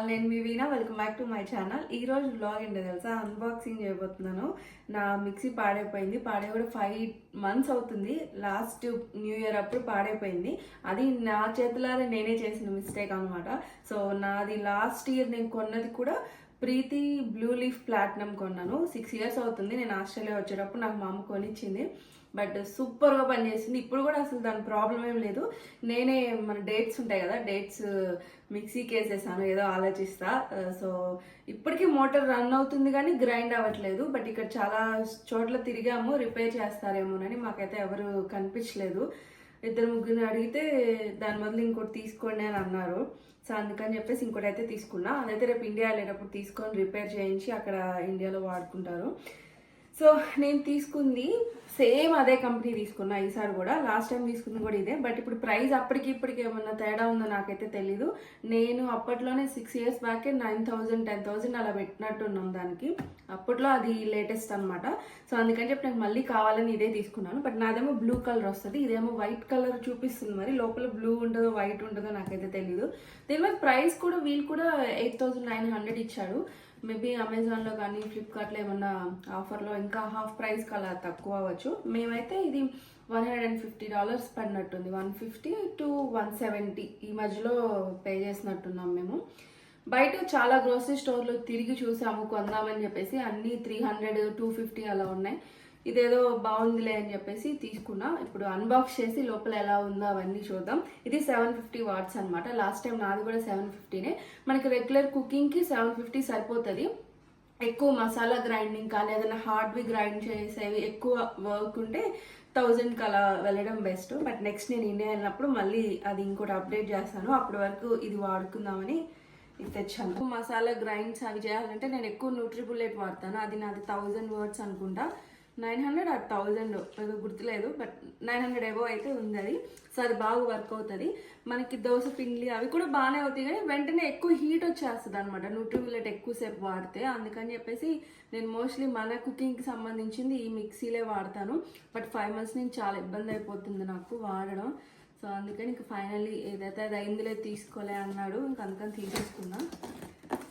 All నేను మీ Veena welcome back to my channel. ఈ రోజు బ్లాగ్ ఏంటో తెలుసా? అన్బాక్సింగ్ చేయబోతున్నాను. నా మిక్సీ పాడైపోయింది. పాడే కూడా ఫైవ్ మంత్స్ అవుతుంది. లాస్ట్ న్యూ ఇయర్ అప్పుడు పాడైపోయింది. అది నా చేతులారా నేనే చేసిన మిస్టేక్ అనమాట సో నాది లాస్ట్ ఇయర్ నేను కొన్నది కూడా ప్రీతి బ్లూ లీఫ్ ప్లాటినం కొన్నాను. సిక్స్ ఇయర్స్ అవుతుంది. నేను ఆస్ట్రేలియా వచ్చేటప్పుడు నాకు మా అమ్మ కొనిచ్చింది. బట్ సూపర్గా పనిచేసింది. ఇప్పుడు కూడా అసలు దాని ప్రాబ్లం ఏం లేదు. నేనే మన డేట్స్ ఉంటాయి కదా డేట్స్ uh, మిక్సీకి వేసేసాను ఏదో ఆలోచిస్తా. Uh, సో ఇప్పటికీ మోటార్ రన్ అవుతుంది కానీ గ్రైండ్ అవ్వట్లేదు. బట్ ఇక్కడ చాలా చోట్ల తిరిగాము రిపేర్ చేస్తారేమోనని మాకైతే ఎవరు కనిపించలేదు. ఇద్దరు ముగ్గురిని అడిగితే దాని బదులు ఇంకోటి తీసుకోండి అని అన్నారు. సో అందుకని చెప్పేసి ఇంకోటి అయితే తీసుకున్నా. అదైతే రేపు ఇండియా వెళ్ళేటప్పుడు తీసుకొని రిపేర్ చేయించి అక్కడ ఇండియాలో వాడుకుంటారు. సో నేను తీసుకుంది సేమ్ అదే కంపెనీ తీసుకున్నా ఈసారి కూడా. లాస్ట్ టైం తీసుకున్న కూడా ఇదే. బట్ ఇప్పుడు ప్రైస్ అప్పటికి ఇప్పటికి ఏమన్నా తేడా ఉందో నాకైతే తెలీదు. నేను అప్పట్లోనే సిక్స్ ఇయర్స్ బ్యాకే నైన్ థౌజండ్ టెన్ థౌజండ్ అలా పెట్టినట్టున్నాం దానికి. అప్పట్లో అది లేటెస్ట్ అనమాట సో అందుకని చెప్పి నాకు మళ్ళీ కావాలని ఇదే తీసుకున్నాను. బట్ నాదేమో బ్లూ కలర్ వస్తుంది. ఇదేమో వైట్ కలర్ చూపిస్తుంది మరి. లోపల బ్లూ ఉంటుందో వైట్ ఉంటుందో నాకైతే తెలీదు. దీని మీద ప్రైస్ కూడా వీళ్ళు కూడా ఎయిట్ థౌజండ్ నైన్ హండ్రెడ్ ఇచ్చాడు మేబీ అమెజాన్లో కానీ ఫ్లిప్కార్ట్లో ఏమన్నా ఆఫర్లో ఇంకా హాఫ్ ప్రైస్కి అలా తక్కువ అవ్వచ్చు మేమైతే ఇది one hundred and fifty dollars పడినట్టుంది. One fifty to one seventy ఈ మధ్యలో పే చేసినట్టున్నాం మేము. బయట చాలా గ్రోసరీ స్టోర్లో తిరిగి చూసాము కొందామని చెప్పేసి అన్నీ త్రీ హండ్రెడ్ టూ ఫిఫ్టీ అలా ఉన్నాయి. ఇదేదో బాగుందిలే అని చెప్పేసి తీసుకున్నా. ఇప్పుడు అన్బాక్స్ చేసి లోపల ఎలా ఉందో అవన్నీ చూద్దాం. ఇది సెవెన్ ఫిఫ్టీ వాట్స్ అనమాట లాస్ట్ టైం నాది కూడా సెవెన్ ఫిఫ్టీనే. మనకి రెగ్యులర్ కుకింగ్కి సెవెన్ ఫిఫ్టీ సరిపోతుంది. ఎక్కువ మసాలా గ్రైండింగ్ కానీ ఏదైనా హార్డ్వి గ్రైండ్ చేసేవి ఎక్కువ వర్క్ ఉంటే థౌజండ్కి అలా వెళ్ళడం బెస్ట్. బట్ నెక్స్ట్ నేను ఇండియా వెళ్ళినప్పుడు మళ్ళీ అది ఇంకోటి అప్డేట్ చేస్తాను. అప్పటి వరకు ఇది వాడుకుందామని ఇది తెచ్చాను. మసాలా గ్రైండ్స్ అవి చేయాలంటే నేను ఎక్కువ న్యూట్రీ బుల్లెట్ వాడతాను. అది నాది థౌజండ్ వర్డ్స్ అనుకుంటా. నైన్ హండ్రెడ్ ఆర్ థౌజండ్ ఏదో గుర్తులేదు బట్ నైన్ హండ్రెడ్ ఎబో అయితే ఉంది అది సో అది బాగా వర్క్ అవుతుంది. మనకి దోశ పిండి అవి కూడా బాగానే అవుతాయి కానీ వెంటనే ఎక్కువ హీట్ వచ్చేస్తుంది అనమాట న్యూట్రిబులెట్ ఎక్కువసేపు వాడితే. అందుకని చెప్పేసి నేను మోస్ట్లీ మన కుకింగ్కి సంబంధించింది ఈ మిక్సీలే వాడతాను. బట్ ఫైవ్ మంత్స్ నుంచి చాలా ఇబ్బంది అయిపోతుంది నాకు వాడడం. సో అందుకని ఇంక ఫైనల్లీ ఏదైతే అది అయిందిలే తీసుకోలే అన్నాడు. ఇంక అందుకని తీసేసుకున్నా.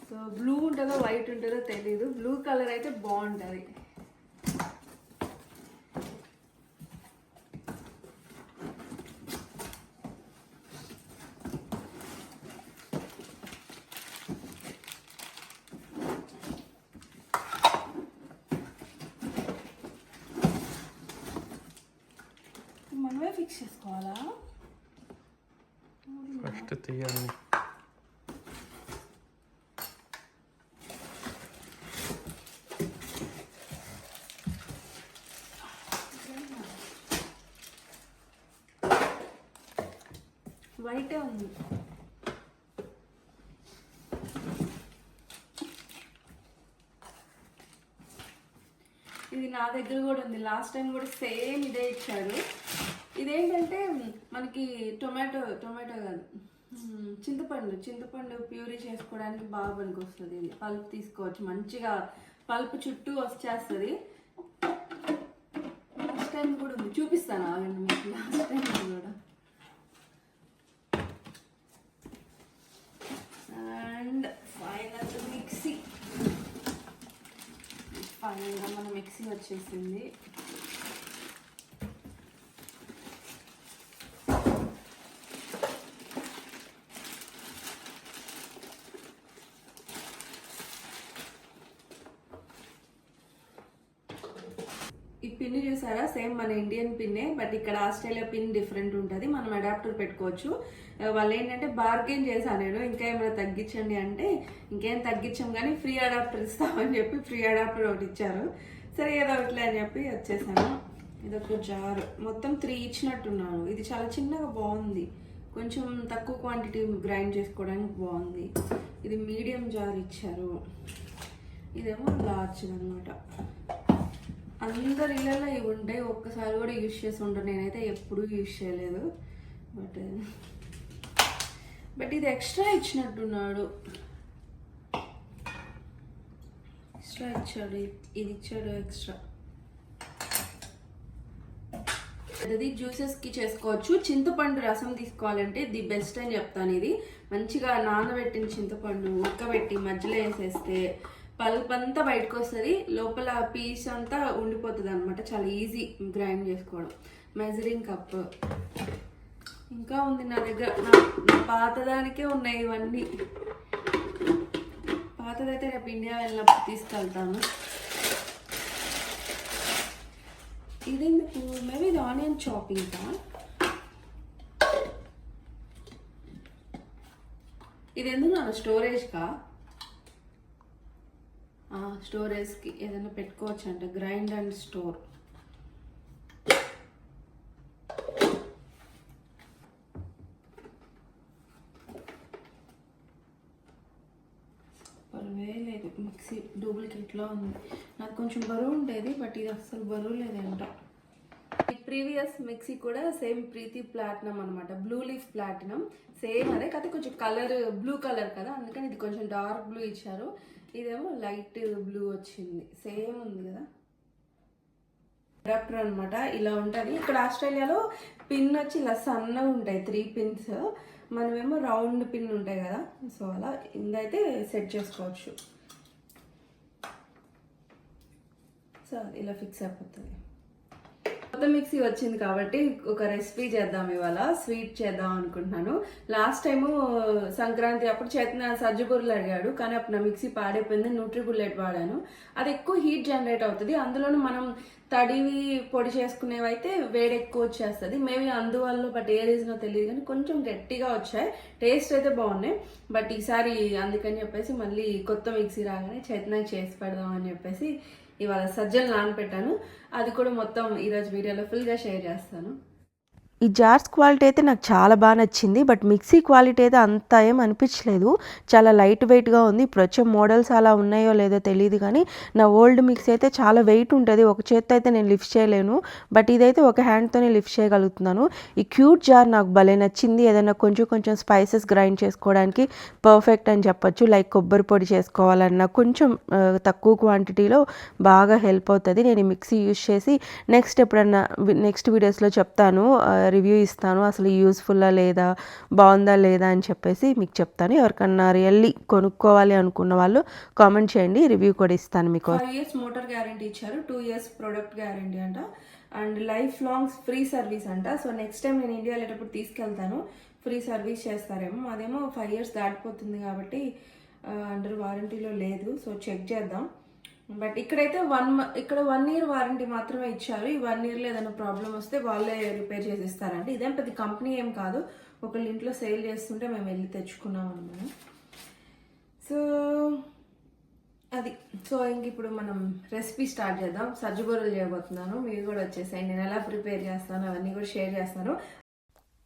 సో బ్లూ ఉంటుందో వైట్ ఉంటుందో తెలీదు. బ్లూ కలర్ అయితే బాగుంటుంది మనమే ఫిక్స్ చేసుకోవాలా ఫస్ట్ తీయాలి వైటే ఉంది. ఇది నా దగ్గర కూడా ఉంది. లాస్ట్ టైం కూడా సేమ్ ఇదే ఇచ్చాడు ఇదేంటంటే మనకి టొమాటో టొమాటో కాదు. చింతపండు చింతపండు ప్యూరీ చేసుకోవడానికి బాగా పనికొస్తుంది. ఇది పల్ప్ తీసుకోవచ్చు. మంచిగా పల్ప్ చుట్టూ వచ్చేస్తుంది. లాస్ట్ టైం కూడా ఉంది. చూపిస్తాను ఆగండి మీకు. లాస్ట్ టైం కూడా అండ్ ఫైనల్ మిక్సీ ఇంకా మన మిక్సీ వచ్చేసింది. ఈ పిన్ చూసారా? సేమ్ మన ఇండియన్ పిన్నే బట్ ఇక్కడ ఆస్ట్రేలియా పిన్ డిఫరెంట్ ఉంటుంది. మనం అడాప్టర్ పెట్టుకోవచ్చు. వాళ్ళు ఏంటంటే బార్గెన్ చేశాను నేను ఇంకా ఏమైనా తగ్గించండి అంటే ఇంకేం తగ్గించాం కానీ ఫ్రీ అడాప్టర్ ఇస్తామని చెప్పి ఫ్రీ అడాప్టర్ ఒకటి ఇచ్చారు. సరే ఏదో ఒకటిలే అని చెప్పి వచ్చేసాను. ఇదొక జార్ మొత్తం త్రీ ఇచ్చినట్టున్నాను. ఇది చాలా చిన్నగా బాగుంది. కొంచెం తక్కువ క్వాంటిటీ గ్రైండ్ చేసుకోవడానికి బాగుంది. ఇది మీడియం జార్ ఇచ్చారు. ఇదేమో లార్జ్ అనమాట అందరి ఇళ్ళల్లో ఇవి ఉంటాయి. ఒక్కసారి కూడా యూజ్ చేసి ఉంటాను నేనైతే ఎప్పుడూ యూజ్ చేయలేదు. బట్ బట్ ఇది ఎక్స్ట్రా ఇచ్చినట్టున్నాడు. ఎక్స్ట్రా ఇచ్చాడు ఇది ఇచ్చాడు ఎక్స్ట్రా. పెద్దది జ్యూసెస్కి చేసుకోవచ్చు. చింతపండు రసం తీసుకోవాలంటే ది బెస్ట్ అని చెప్తాను ఇది. మంచిగా నానబెట్టిన చింతపండు ఉక్కబెట్టి మధ్యలో వేసేస్తే పల్ప్ అంతా బయటకు వస్తుంది లోపల పీస్ అంతా ఉండిపోతుంది అనమాట చాలా ఈజీ గ్రైండ్ చేసుకోవడం. మెజరింగ్ కప్ ఇంకా ఉంది నా దగ్గర. నా పాతదానికే ఉన్నాయి ఇవన్నీ. పాతదైతే రేపు ఇండియా వెళ్ళినప్పుడు తీసుకెళ్తాను. ఇదెందుకు? మేబీ ఇది ఆనియన్ చాపింగ్ ఇది ఎందుకు నా స్టోరేజ్కా స్టోరేజ్కి ఏదైనా పెట్టుకోవచ్చు అంటే గ్రైండ్ అండ్ స్టోర్ బరువే లేదు మిక్సీ డూప్లికేట్లో ఉంది. నాకు కొంచెం బరువు ఉండేది బట్ ఇది అస్సలు బరువు లేదంట. ఈ ప్రీవియస్ మిక్సీ కూడా సేమ్ ప్రీతి ప్లాటినం అనమాట బ్లూ లీఫ్ ప్లాటినం సేమ్ అదే కాకపోతే కొంచెం కలర్ బ్లూ కలర్ కదా. అందుకని ఇది కొంచెం డార్క్ బ్లూ ఇచ్చారు. ఇదేమో లైట్ బ్లూ వచ్చింది. సేమ్ ఉంది కదా. అడాప్టర్ అనమాట ఇలా ఉంటుంది. ఇక్కడ ఆస్ట్రేలియాలో పిన్ వచ్చి ఇలా సన్నగా ఉంటాయి త్రీ పిన్స్ మనమేమో రౌండ్ పిన్ ఉంటాయి కదా. సో అలా ఇందైతే సెట్ చేసుకోవచ్చు. సో ఇలా ఫిక్స్ అయిపోతుంది. కొత్త మిక్సీ వచ్చింది కాబట్టి ఒక రెసిపీ చేద్దాం ఇవాళ స్వీట్ చేద్దాం అనుకుంటున్నాను. లాస్ట్ టైము సంక్రాంతి అప్పుడు చేతిన సజ్జబుర్రలు అడిగాడు కానీ అప్పుడు నా మిక్సీ పాడైపోయింది న్యూట్రీ బుల్లెట్ వాడాను. అది ఎక్కువ హీట్ జనరేట్ అవుతుంది. అందులోనూ మనం తడివి పొడి చేసుకునేవి అయితే వేడి ఎక్కువ వచ్చేస్తుంది. మేబీ అందువల్ల బట్ ఏ రీజనో తెలియదు కానీ కొంచెం గట్టిగా వచ్చాయి. టేస్ట్ అయితే బాగున్నాయి. బట్ ఈసారి అందుకని చెప్పేసి మళ్ళీ కొత్త మిక్సీ రాగానే చేతనాకి చేసి పెడదాం అని చెప్పేసి ఇవాళ సజ్జలు నానపెట్టాను అది కూడా మొత్తం ఈరోజు వీడియోలో ఫుల్గా షేర్ చేస్తాను. ఈ జార్స్ క్వాలిటీ అయితే నాకు చాలా బాగా నచ్చింది బట్ మిక్సీ క్వాలిటీ అయితే అంత ఏం అనిపించలేదు. చాలా లైట్ వెయిట్గా ఉంది. ఇప్పుడు వచ్చే మోడల్స్ అలా ఉన్నాయో లేదో తెలియదు కానీ నా ఓల్డ్ మిక్సీ అయితే చాలా వెయిట్ ఉంటుంది. ఒక చేత్తో అయితే నేను లిఫ్ట్ చేయలేను బట్ ఇదైతే ఒక హ్యాండ్తోనే లిఫ్ట్ చేయగలుగుతున్నాను. ఈ క్యూట్ జార్ నాకు భలే నచ్చింది. ఏదైనా కొంచెం కొంచెం స్పైసెస్ గ్రైండ్ చేసుకోవడానికి పర్ఫెక్ట్ అని చెప్పొచ్చు. లైక్ కొబ్బరి పొడి చేసుకోవాలన్నా కొంచెం తక్కువ క్వాంటిటీలో బాగా హెల్ప్ అవుతుంది. నేను ఈ మిక్సీ యూస్ చేసి నెక్స్ట్ ఎప్పుడన్నా నెక్స్ట్ వీడియోస్లో చెప్తాను. రివ్యూ ఇస్తాను. అసలు యూస్ఫుల్లా లేదా? బాగుందా లేదా అని చెప్పేసి మీకు చెప్తాను. ఎవరికన్నా రియల్లీ కొనుక్కోవాలి అనుకున్న వాళ్ళు కామెంట్ చేయండి. రివ్యూ కూడా ఇస్తాను మీకు. ఫైవ్ ఇయర్స్ మోటార్ గ్యారంటీ ఇచ్చారు. టూ ఇయర్స్ ప్రొడక్ట్ గ్యారంటీ అంట. And life long free service అంట. సో నెక్స్ట్ టైం నేను ఇండియా వెళ్ళేటప్పుడు తీసుకెళ్తాను. ఫ్రీ సర్వీస్ చేస్తారేమో. అదేమో ఫైవ్ ఇయర్స్ దాటిపోతుంది కాబట్టి అండర్ వారంటీలో లేదు. సో చెక్ చేద్దాం. బట్ ఇక్కడైతే వన్ ఇక్కడ వన్ ఇయర్ వారంటీ మాత్రమే ఇచ్చారు. ఈ వన్ ఇయర్లో ఏదైనా ప్రాబ్లం వస్తే వాళ్ళే రిపేర్ చేసి ఇస్తారండి ఇదేం పెద్ద కంపెనీ ఏం కాదు. ఒకళ్ళ ఇంట్లో సేల్ చేస్తుంటే మేము వెళ్ళి తెచ్చుకున్నాం అనమాట సో అది. సో ఇంక ఇప్పుడు మనం రెసిపీ స్టార్ట్ చేద్దాం. సజ్జబూరలు చేయబోతున్నాను. మీరు కూడా వచ్చేసాయి నేను ఎలా ప్రిపేర్ చేస్తాను అవన్నీ కూడా షేర్ చేస్తాను.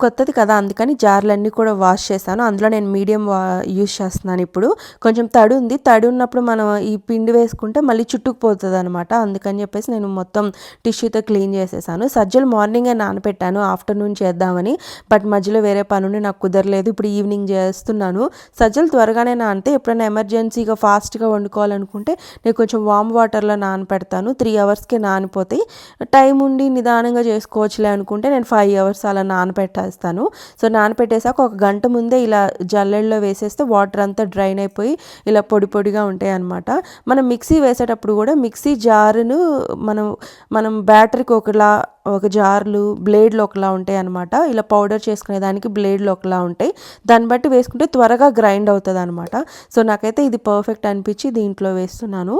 కొత్తది కదా అందుకని జార్లన్నీ కూడా వాష్ చేశాను. అందులో నేను మీడియం వా యూస్ చేస్తున్నాను ఇప్పుడు. కొంచెం తడి ఉంది. తడి ఉన్నప్పుడు మనం ఈ పిండి వేసుకుంటే మళ్ళీ చుట్టుకుపోతుంది అనమాట అందుకని చెప్పేసి నేను మొత్తం టిష్యూతో క్లీన్ చేసేసాను. సజ్జలు మార్నింగే నానబెట్టాను ఆఫ్టర్నూన్ చేద్దామని. బట్ మధ్యలో వేరే పని ఉండి నాకు కుదరలేదు. ఇప్పుడు ఈవినింగ్ చేస్తున్నాను. సజ్జలు త్వరగానే నానితే ఎప్పుడైనా ఎమర్జెన్సీగా ఫాస్ట్గా వండుకోవాలనుకుంటే నేను కొంచెం వామ్ వాటర్లో నానపెడతాను. త్రీ అవర్స్కే నానిపోతాయి. టైం ఉండి నిదానంగా చేసుకోవచ్చులే అనుకుంటే నేను ఫైవ్ అవర్స్ అలా నానపెట్టేస్తాను సో నానపెట్టేసాక ఒక గంట ముందే ఇలా జల్లెడలో వేసేస్తే వాటర్ అంతా డ్రైన్ అయిపోయి ఇలా పొడి పొడిగా ఉంటాయి అనమాట మనం మిక్సీ వేసేటప్పుడు కూడా మిక్సీ జారును మనం మనం బ్యాటరీకి ఒకలా ఒక జార్లు బ్లేడ్లు ఒకలా ఉంటాయి అనమాట ఇలా పౌడర్ చేసుకునే దానికి బ్లేడ్లు ఒకలా ఉంటాయి. దాన్ని బట్టి వేసుకుంటే త్వరగా గ్రైండ్ అవుతుంది అనమాట సో నాకైతే ఇది పర్ఫెక్ట్ అనిపించి దీంట్లో వేస్తున్నాను.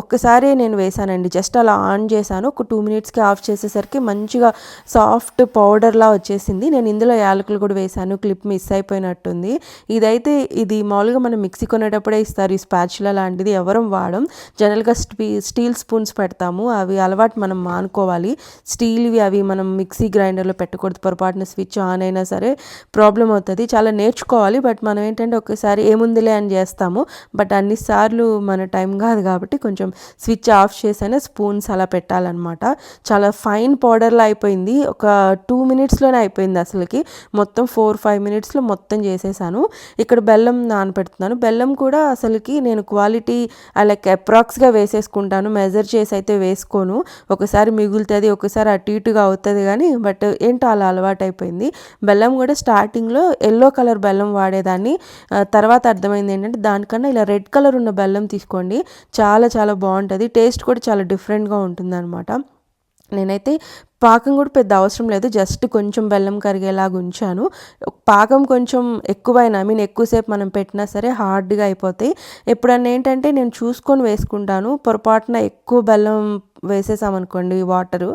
ఒక్కసారి నేను వేసానండి జస్ట్ అలా ఆన్ చేశాను. ఒక టూ మినిట్స్కి ఆఫ్ చేసేసరికి మంచిగా సాఫ్ట్ పౌడర్లా వచ్చేసింది. నేను ఇందులో యాలకులు కూడా వేసాను క్లిప్ మిస్ అయిపోయినట్టుంది. ఇదైతే ఇది మామూలుగా మనం మిక్సీ కొనేటప్పుడే ఇస్తారు. ఈ స్పాచులా లాంటిది ఎవరం వాడం. జనరల్గా స్టీ స్టీల్ స్పూన్స్ పెడతాము. అవి అలవాటు మనం మానుకోవాలి. స్టీల్వి అవి మనం మిక్సీ గ్రైండర్లో పెట్టకూడదు పొరపాటున స్విచ్ ఆన్ అయినా సరే ప్రాబ్లం అవుతుంది. చాలా నేర్చుకోవాలి బట్ మనం ఏంటంటే ఒకసారి ఏముందిలే అని చేస్తాము. బట్ అన్నిసార్లు మన టైం కాదు కాబట్టి కొంచెం స్విచ్ ఆఫ్ చేసైనా స్పూన్స్ అలా పెట్టాలన్నమాట. చాలా ఫైన్ పౌడర్లా అయిపోయింది. ఒక టూ మినిట్స్లోనే అయిపోయింది అసలుకి. మొత్తం ఫోర్ ఫైవ్ మినిట్స్లో మొత్తం చేసేసాను. ఇక్కడ బెల్లం నానపెడుతున్నాను బెల్లం కూడా అసలుకి నేను క్వాలిటీ లైక్ అప్రాక్స్గా వేసేసుకుంటాను. మెజర్ చేసి అయితే వేసుకోను. ఒకసారి మిగులుతుంది ఒకసారి ఒకసారి అటు ఇటుగా అవుతుంది కానీ బట్ ఏంటో అలా అలవాటైపోయింది. బెల్లం కూడా స్టార్టింగ్లో ఎల్లో కలర్ బెల్లం వాడేదాన్ని. తర్వాత అర్థమైంది ఏంటంటే దానికన్నా ఇలా రెడ్ కలర్ ఉన్న బెల్లం తీసుకోండి. చాలా చాలా బాగుంటుంది టేస్ట్ కూడా చాలా డిఫరెంట్గా ఉంటుంది నేనైతే పాకం కూడా పెద్ద అవసరం లేదు. జస్ట్ కొంచెం బెల్లం కరిగేలాగా ఉంచాను. పాకం కొంచెం ఎక్కువైనా ఐ మీన్ ఎక్కువసేపు మనం పెట్టినా సరే హార్డ్గా అయిపోతాయి. ఎప్పుడన్నా ఏంటంటే నేను చూసుకొని వేసుకుంటాను. పొరపాటున ఎక్కువ బెల్లం వేసేసామనుకోండి వాటరు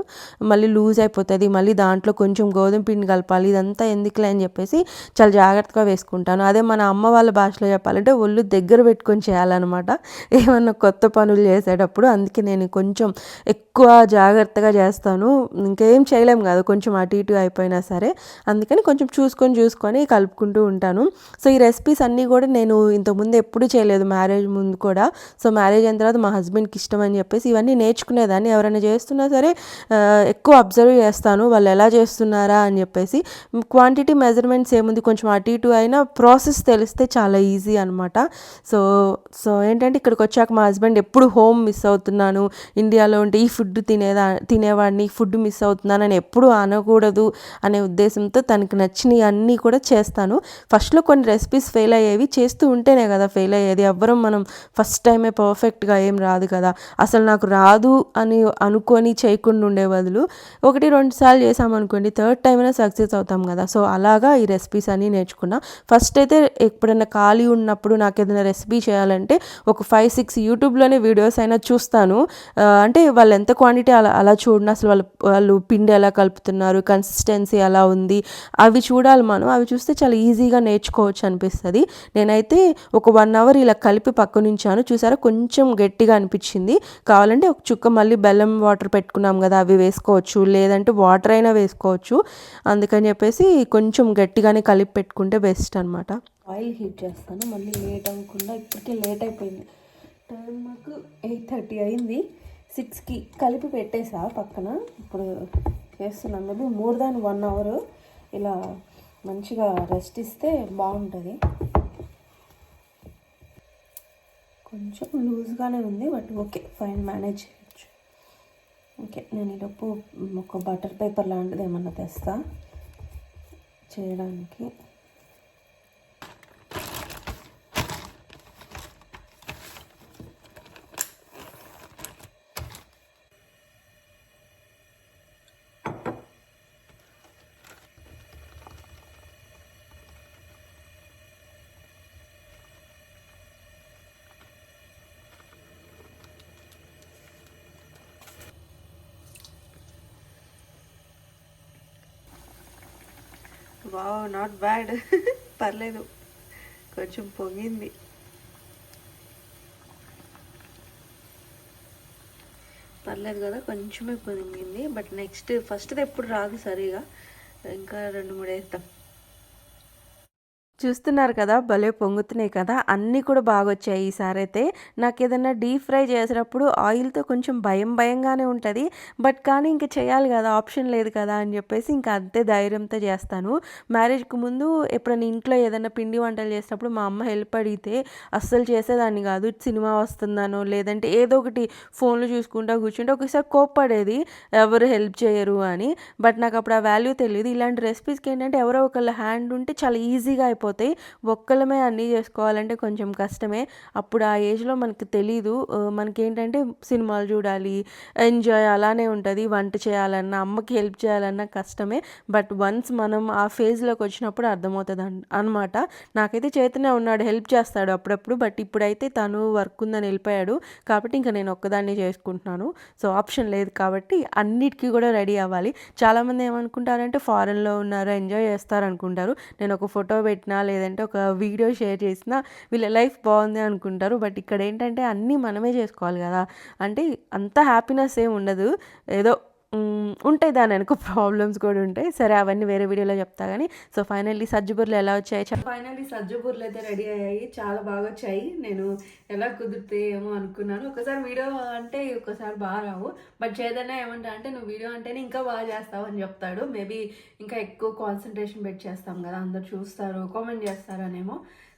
మళ్ళీ లూజ్ అయిపోతుంది. మళ్ళీ దాంట్లో కొంచెం గోధుమ పిండి కలపాలి. ఇదంతా ఎందుకులే అని చెప్పేసి చాలా జాగ్రత్తగా వేసుకుంటాను. అదే మన అమ్మ వాళ్ళ భాషలో చెప్పాలంటే ఒళ్ళు దగ్గర పెట్టుకొని చేయాలన్నమాట. ఏమన్నా కొత్త పనులు చేసేటప్పుడు అందుకే నేను కొంచెం ఎక్కువ జాగ్రత్తగా చేస్తాను. ఇంకేం చేయలేము కదా. కొంచెం అటు ఇటు అయిపోయినా సరే అందుకని కొంచెం చూసుకొని చూసుకొని కలుపుకుంటూ ఉంటాను. సో ఈ రెసిపీస్ అన్నీ కూడా నేను ఇంతకుముందు ఎప్పుడు చేయలేదు. మ్యారేజ్ ముందు కూడా. సో మ్యారేజ్ అయిన తర్వాత మా హస్బెండ్కి ఇష్టం అని చెప్పేసి ఇవన్నీ నేర్చుకునేదాన్ని. ఎవరైనా చేస్తున్నా సరే ఎక్కువ అబ్జర్వ్ చేస్తాను. వాళ్ళు ఎలా చేస్తున్నారా అని చెప్పేసి. క్వాంటిటీ మెజర్మెంట్స్ ఏముంది? కొంచెం అటు ఇటు అయినా ప్రాసెస్ తెలిస్తే చాలా ఈజీ అనమాట సో సో ఏంటంటే ఇక్కడికి వచ్చాక మా హస్బెండ్ ఎప్పుడు హోమ్ మిస్ అవుతున్నాను. ఇండియాలో ఉంటే ఈ ఫుడ్ తినేదా తినేవాడిని ఫుడ్ మిస్ అవుతున్నానని ఎప్పుడు అనకూడదు అనే ఉద్దేశంతో తనకి నచ్చినవి అన్నీ కూడా చేస్తాను. ఫస్ట్లో కొన్ని రెసిపీస్ ఫెయిల్ అయ్యేవి చేస్తూ ఉంటేనే కదా ఫెయిల్ అయ్యేది. ఎవ్వరం మనం ఫస్ట్ టైమే పర్ఫెక్ట్గా ఏం రాదు కదా. అసలు నాకు రాదు అని అనుకొని చేయకుండా ఉండే బదులు ఒకటి రెండు సార్లు చేసామనుకోండి థర్డ్ టైం అయినా సక్సెస్ అవుతాం కదా. సో అలాగా ఈ రెసిపీస్ అన్నీ నేర్చుకున్నా. ఫస్ట్ అయితే ఎప్పుడైనా ఖాళీ ఉన్నప్పుడు నాకు ఏదైనా రెసిపీ చేయాలంటే ఒక ఫైవ్ సిక్స్ యూట్యూబ్లోనే వీడియోస్ అయినా చూస్తాను. అంటే వాళ్ళు ఎంత క్వాంటిటీ అలా అలా చూడను. అసలు వాళ్ళు వాళ్ళు పిండి ఎలా కలుపుతున్నారు కన్సిస్టెన్సీ ఎలా ఉంది అవి చూడాలి మనం. అవి చూస్తే చాలా ఈజీగా నేర్చుకోవచ్చు అనిపిస్తుంది. నేనైతే ఒక వన్ అవర్ ఇలా కలిపి పక్కనుంచాను చూసారా? కొంచెం గట్టిగా అనిపించింది. కావాలంటే ఒక చుక్క మళ్ళీ బెల్లం వాటర్ పెట్టుకున్నాం కదా అవి వేసుకోవచ్చు. లేదంటే వాటర్ అయినా వేసుకోవచ్చు. అందుకని చెప్పేసి కొంచెం గట్టిగానే కలిపి పెట్టుకుంటే బెస్ట్ అనమాట ఆయిల్ హీట్ చేస్తాను. మళ్ళీ లేట్ అవ్వకుండా ఇప్పటికే లేట్ అయిపోయింది. టైం మాకు ఎయిట్ థర్టీ అయింది. సిక్స్కి కలిపి పెట్టేసా పక్కన. ఇప్పుడు చేస్తున్నాను maybe more than one hour ఇలా మంచిగా రెస్ట్ ఇస్తే బాగుంటుంది. కొంచెం లూజ్గానే ఉంది బట్ ఓకే ఫైన్ మేనేజ్ చేయొచ్చు. ఓకే నేను ఈలోపు ఒక బటర్ పేపర్ లాంటిది ఏమన్నా తెస్తా. చేయడానికి. Wow not bad. పర్లేదు. కొంచెం పొంగింది. పర్లేదు కదా కొంచెమే పొంగింది. బట్ నెక్స్ట్ ఫస్ట్ది ఎప్పుడు రాదు సరిగా. ఇంకా రెండు మూడు వేస్తాం చూస్తున్నారు కదా భలే పొంగుతున్నాయి కదా అన్నీ కూడా బాగా వచ్చాయి ఈసారి అయితే. నాకు ఏదైనా డీప్ ఫ్రై చేసేటప్పుడు ఆయిల్తో కొంచెం భయం భయంగానే ఉంటుంది. బట్ కానీ ఇంక చేయాలి కదా ఆప్షన్ లేదు కదా అని చెప్పేసి ఇంకా అంతే ధైర్యంతో చేస్తాను. మ్యారేజ్కి ముందు ఎప్పుడైనా ఇంట్లో ఏదైనా పిండి వంటలు చేసేటప్పుడు మా అమ్మ హెల్ప్ అడిగితే అస్సలు చేసేదాన్ని కాదు. సినిమా వస్తుందనో లేదంటే ఏదో ఒకటి ఫోన్లో చూసుకుంటా కూర్చుంటే ఒకసారి కోప్పడేది ఎవరు హెల్ప్ చేయరు అని. బట్ నాకు అప్పుడు ఆ వాల్యూ తెలియదు ఇలాంటి రెసిపీస్కి ఏంటంటే ఎవరో ఒకళ్ళ హ్యాండ్ ఉంటే చాలా ఈజీగా అయిపోతుంది. అయిపోతాయి ఒక్కలమే అన్నీ చేసుకోవాలంటే కొంచెం కష్టమే. అప్పుడు ఆ ఏజ్లో మనకి తెలీదు. మనకేంటంటే సినిమాలు చూడాలి ఎంజాయ్ అలానే ఉంటుంది. వంట చేయాలన్నా అమ్మకి హెల్ప్ చేయాలన్నా కష్టమే. బట్ వన్స్ మనం ఆ ఫేజ్లోకి వచ్చినప్పుడు అర్థమవుతుంది అనమాట నాకైతే చేతనే ఉన్నాడు హెల్ప్ చేస్తాడు అప్పుడప్పుడు. బట్ ఇప్పుడైతే తను వర్క్ ఉందని వెళ్ళిపోయాడు. కాబట్టి ఇంకా నేను ఒక్కదాన్ని చేసుకుంటున్నాను. సో ఆప్షన్ లేదు కాబట్టి అన్నిటికీ కూడా రెడీ అవ్వాలి. చాలామంది ఏమనుకుంటారంటే ఫారెన్లో ఉన్నారు ఎంజాయ్ చేస్తారు అనుకుంటారు నేను ఒక ఫోటో పెట్టినా లేదంటే ఒక వీడియో షేర్ చేసినా వీళ్ళ లైఫ్ బాగుంది అనుకుంటారు. బట్ ఇక్కడ ఏంటంటే అన్నీ మనమే చేసుకోవాలి కదా. అంటే అంత హ్యాపీనెస్ ఏం ఉండదు. ఏదో ఉంటాయి దాని వెనుక ప్రాబ్లమ్స్ కూడా ఉంటాయి. సరే అవన్నీ వేరే వీడియోలో చెప్తా కానీ సో ఫైనల్లీ సజ్జుబుర్లు ఎలా వచ్చాయి ఫైనల్లీ సజ్జుబుర్లు అయితే రెడీ అయ్యాయి. చాలా బాగా వచ్చాయి. నేను ఎలా కుదిరితే ఏమో అనుకున్నాను. ఒకసారి వీడియో అంటే ఒకసారి బాగా రావు. బట్ చేదన్నా ఏమంటా అంటే నువ్వు వీడియో అంటేనే ఇంకా బాగా చేస్తావు అని చెప్తాడు. మేబీ ఇంకా ఎక్కువ కాన్సన్ట్రేషన్ పెట్టి చేస్తాం కదా. అందరు చూస్తారు కామెంట్ చేస్తారనేమో.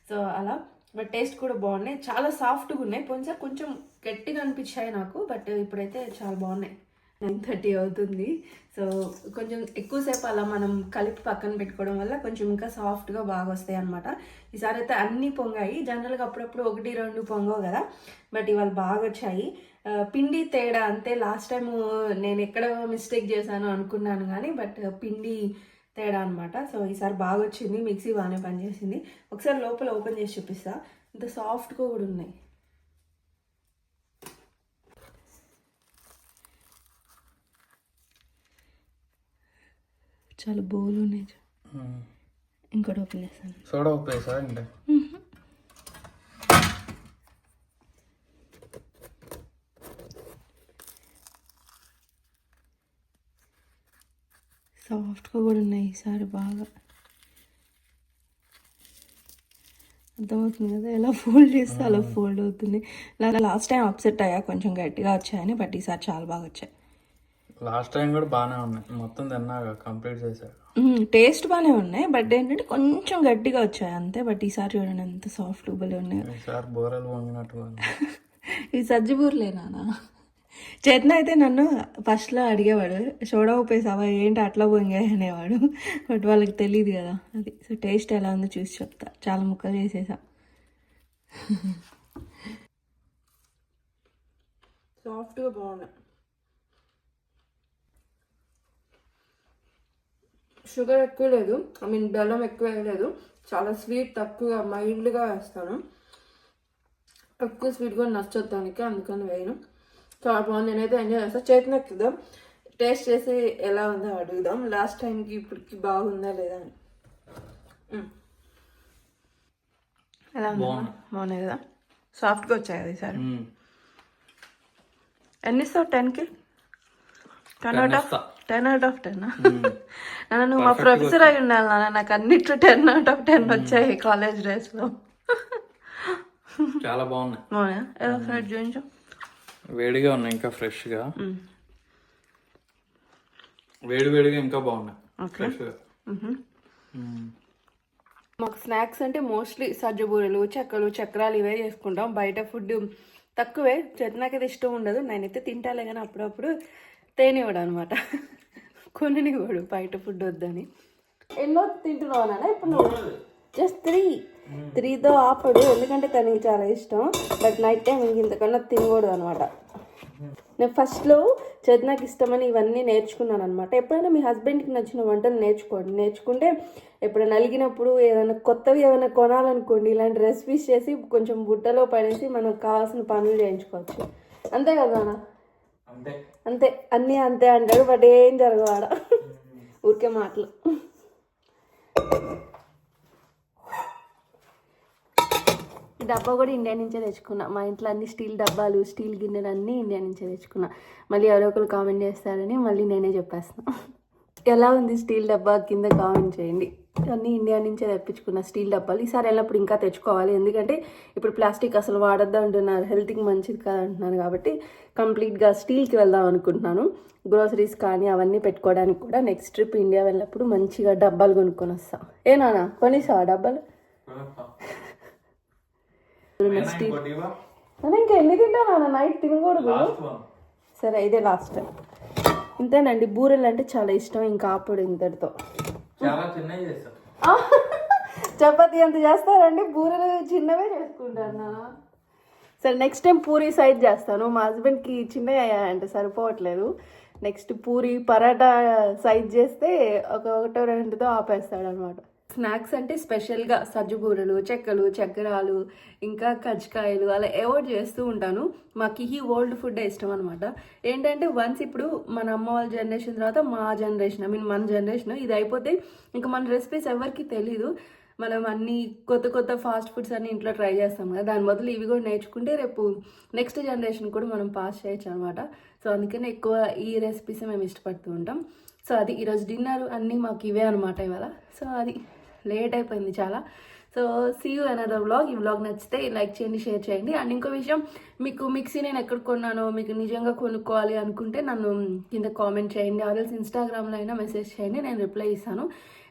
సో అలా. బట్ టేస్ట్ కూడా బాగున్నాయి. చాలా సాఫ్ట్గా ఉన్నాయి. కొంచెం కొంచెం గట్టిగా అనిపించాయి నాకు. బట్ ఇప్పుడైతే చాలా బాగున్నాయి. నైన్ థర్టీ అవుతుంది. సో కొంచెం ఎక్కువసేపు అలా మనం కలిపి పక్కన పెట్టుకోవడం వల్ల కొంచెం ఇంకా సాఫ్ట్గా బాగా వస్తాయి అనమాట ఈసారి అయితే అన్నీ పొంగాయి. జనరల్గా అప్పుడప్పుడు ఒకటి రెండు పొంగవు కదా. బట్ ఇవాళ బాగా వచ్చాయి పిండి తేడా అంతే లాస్ట్ టైం నేను ఎక్కడ మిస్టేక్ చేశాను అనుకున్నాను కానీ బట్ పిండి తేడా అనమాట సో ఈసారి బాగా వచ్చింది మిక్సీ బాగానే పనిచేసింది. ఒకసారి లోపల ఓపెన్ చేసి చూపిస్తా. ఇంత సాఫ్ట్గా కూడా ఉన్నాయి. చాలా బోలు ఉన్నాయి. ఇంకోటి ఓపెన్ చేస్తాను. సోడా ఉప్పు వేసా అంటే సాఫ్ట్గా కూడా ఉన్నాయి ఈసారి బాగా. అర్థమవుతుంది కదా ఎలా ఫోల్డ్ చేస్తే అలా ఫోల్డ్ అవుతుంది. లాస్ట్ టైం అప్సెట్ అయ్యా కొంచెం గట్టిగా వచ్చాయని బట్ ఈసారి చాలా బాగా వచ్చాయి. లాస్ట్ టైం కూడా బాగానే ఉన్నాయి. మొత్తం తిన్నాక కంప్లీట్ చేశాక. టేస్ట్ బాగానే ఉన్నాయి బట్ ఏంటంటే కొంచెం గట్టిగా వచ్చాయి అంతే. బట్ ఈసారి చూడండి ఎంత సాఫ్ట్ భలే ఉన్నాయి. ఈసారి బోరలు పొంగినట్టుగా ఉంది. ఇవి సజ్జిబూర్లేనా చేతన అయితే నన్ను ఫస్ట్లో అడిగేవాడు సోడా ఉప్పేసావా ఏంటి అట్లా పొంగాయి అనేవాడు. బట్ వాళ్ళకి తెలియదు కదా అది. సో టేస్ట్ ఎలా ఉందో చూసి చెప్తా. చాలా ముక్కలు చేసేసా. సాఫ్ట్గా బాగున్నాయి. షుగర్ ఎక్కువ లేదు. ఐ మీన్ బెల్లం ఎక్కువ వేయలేదు చాలా స్వీట్ తక్కువగా మైల్డ్గా వేస్తాను. ఎక్కువ స్వీట్ కూడా నచ్చదు దానికి అందుకని వేయను. చాలా బాగుంది. నేనైతే ఎంజాయ్ చేస్తాను ఇద్దాం టేస్ట్ చేసి ఎలా ఉందో అడుగుదాం. లాస్ట్ టైంకి ఇప్పటికి బాగుందా లేదా అని. ఎలా ఉంది బాగున్నాయి కదా. సాఫ్ట్గా వచ్చాయి కదా ఈసారి. ఎన్ని ఇస్తావు? టెన్కి? Ten out of. Ten out of ten నాన్న నువ్వు మా ప్రొఫెసర్ అయి ఉండాలి నాన్న. నాకు అన్నిట్లో టెన్ అవుట్ ఆఫ్ టెన్ వచ్చాయి కాలేజ్ డేస్లో చాలా బాగున్నాయి. అవునా? ఎలా ఫ్రెండ్ చూపించు. వేడిగా ఉన్నాయి ఇంకా ఫ్రెష్గా. వేడి వేడిగా ఇంకా బాగున్నాయి. ఫ్రెష్గా మాకు స్నాక్స్ అంటే మోస్ట్లీ సజ్జబూరలు చెక్కలు చక్రాలు ఇవే చేసుకుంటాం. బయట ఫుడ్ తక్కువే. చేతనాకైతే ఇష్టం ఉండదు. నేనైతే తింటాలే కానీ అప్పుడప్పుడు తేనివాడు అనమాట కొనినివాడు బయట ఫుడ్ వద్దని. ఎన్నో తింటున్నావు నాన్న ఇప్పుడు నువ్వు? జస్ట్ త్రీ త్రీతో ఆపడు. ఎందుకంటే తనకి చాలా ఇష్టం. బట్ నైట్ టైం ఇంక ఇంతకన్నా తినకూడదు అనమాట. నేను ఫస్ట్లో చేతనాకి ఇష్టమని ఇవన్నీ నేర్చుకున్నాను అనమాట ఎప్పుడైనా మీ హస్బెండ్కి నచ్చిన వంటలు నేర్చుకోండి. నేర్చుకుంటే ఎప్పుడైనా నలిగినప్పుడు ఏదైనా కొత్తవి ఏమైనా కొనాలనుకోండి ఇలాంటి రెసిపీస్ చేసి కొంచెం బుట్టలో పడేసి మనకు కావాల్సిన పనులు చేయించుకోవచ్చు. అంతే కదా అంతే. అన్నీ అంతే అంటాడు బట్ ఏం జరగవాడ ఊరికే మాటలు. ఈ డబ్బా కూడా ఇండియా నుంచే తెచ్చుకున్నా. మా ఇంట్లో అన్ని స్టీల్ డబ్బాలు స్టీల్ గిన్నెలు అన్నీ ఇండియా నుంచే తెచ్చుకున్నా. మళ్ళీ ఎవరో ఒకరు కామెంట్ చేస్తారని మళ్ళీ నేనే చెప్పేస్తాను ఎలా ఉంది స్టీల్ డబ్బా కింద కామెంట్ చేయండి. అన్నీ ఇండియా నుంచే తెప్పించుకున్న స్టీల్ డబ్బాలు ఈసారి వెళ్ళినప్పుడు ఇంకా తెచ్చుకోవాలి. ఎందుకంటే ఇప్పుడు ప్లాస్టిక్ అసలు వాడద్దు అంటున్నారు. హెల్త్కి మంచిది కాదు అంటున్నారు కాబట్టి కంప్లీట్గా స్టీల్కి వెళ్దాం అనుకుంటున్నాను. గ్రోసరీస్ కానీ అవన్నీ పెట్టుకోవడానికి కూడా నెక్స్ట్ ట్రిప్ ఇండియా వెళ్ళినప్పుడు మంచిగా డబ్బాలు కొనుక్కొని వస్తాం. ఏ నాన్న కొనిస్తావా డబ్బాలు? నాన్న ఇంకా ఎన్ని తింటావు నాన్న నైట్ తినకూడదు. సరే ఇదే లాస్ట్ ఇంతేనండి బూరెలు అంటే చాలా ఇష్టం. ఇంకా అప్పుడు ఇంతటితో. చాలా చిన్నవి ఎంత చేస్తారండి? బూరెలు చిన్నవే చేసుకుంటాను నాన్న సరే నెక్స్ట్ టైం పూరి సైజ్ చేస్తాను. మా హస్బెండ్కి చిన్నవి అయ్యాయంటే సరిపోవట్లేదు. నెక్స్ట్ పూరి పరాటా సైజ్ చేస్తే ఒక ఒకటో రెండుతో ఆపేస్తాడు అనమాట స్నాక్స్ అంటే స్పెషల్గా సజ్జబూరలు చెక్కలు చక్కెరాలు ఇంకా కజ్జికాయలు అలా అవాయిడ్ చేస్తూ ఉంటాను. మాకు ఈ ఓల్డ్ ఫుడ్ ఇష్టం అనమాట ఏంటంటే వన్స్ ఇప్పుడు మన అమ్మ వాళ్ళ జనరేషన్ తర్వాత మా జనరేషన్ ఐ మీన్ మన జనరేషన్ ఇది అయిపోతే ఇంకా మన రెసిపీస్ ఎవరికి తెలీదు. మనం అన్ని కొత్త కొత్త ఫాస్ట్ ఫుడ్స్ అన్ని ఇంట్లో ట్రై చేస్తాం కదా. దాని బదులు ఇవి కూడా నేర్చుకుంటే రేపు నెక్స్ట్ జనరేషన్ కూడా మనం పాస్ చేయొచ్చు అనమాట సో అందుకని ఎక్కువ ఈ రెసిపీస్ మేము ఇష్టపడుతూ ఉంటాం. సో అది ఈరోజు డిన్నర్ అన్నీ మాకు ఇవే అనమాట ఇవాళ. సో అది లేట్ అయిపోయింది చాలా. So see you another vlog ఈ వ్లాగ్ నచ్చితే లైక్ చేయండి షేర్ చేయండి. అండ్ ఇంకో విషయం మీకు మిక్సీ నేను ఎక్కడ కొన్నానో మీకు నిజంగా కొనుక్కోవాలి అనుకుంటే నన్ను కింద కామెంట్ చేయండి. ఆర్ఎల్స్ ఇన్స్టాగ్రామ్లో అయినా మెసేజ్ చేయండి నేను రిప్లై ఇస్తాను.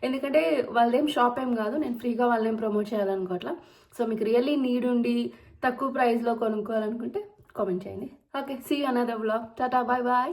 ఎందుకంటే వాళ్ళేం షాప్ ఏం కాదు నేను ఫ్రీగా వాళ్ళేం ప్రమోట్ చేయాలనుకోవట్లా సో మీకు రియల్లీ నీడ్ ఉండి తక్కువ ప్రైస్లో కొనుక్కోవాలనుకుంటే కామెంట్ చేయండి. Okay see another vlog tata bye bye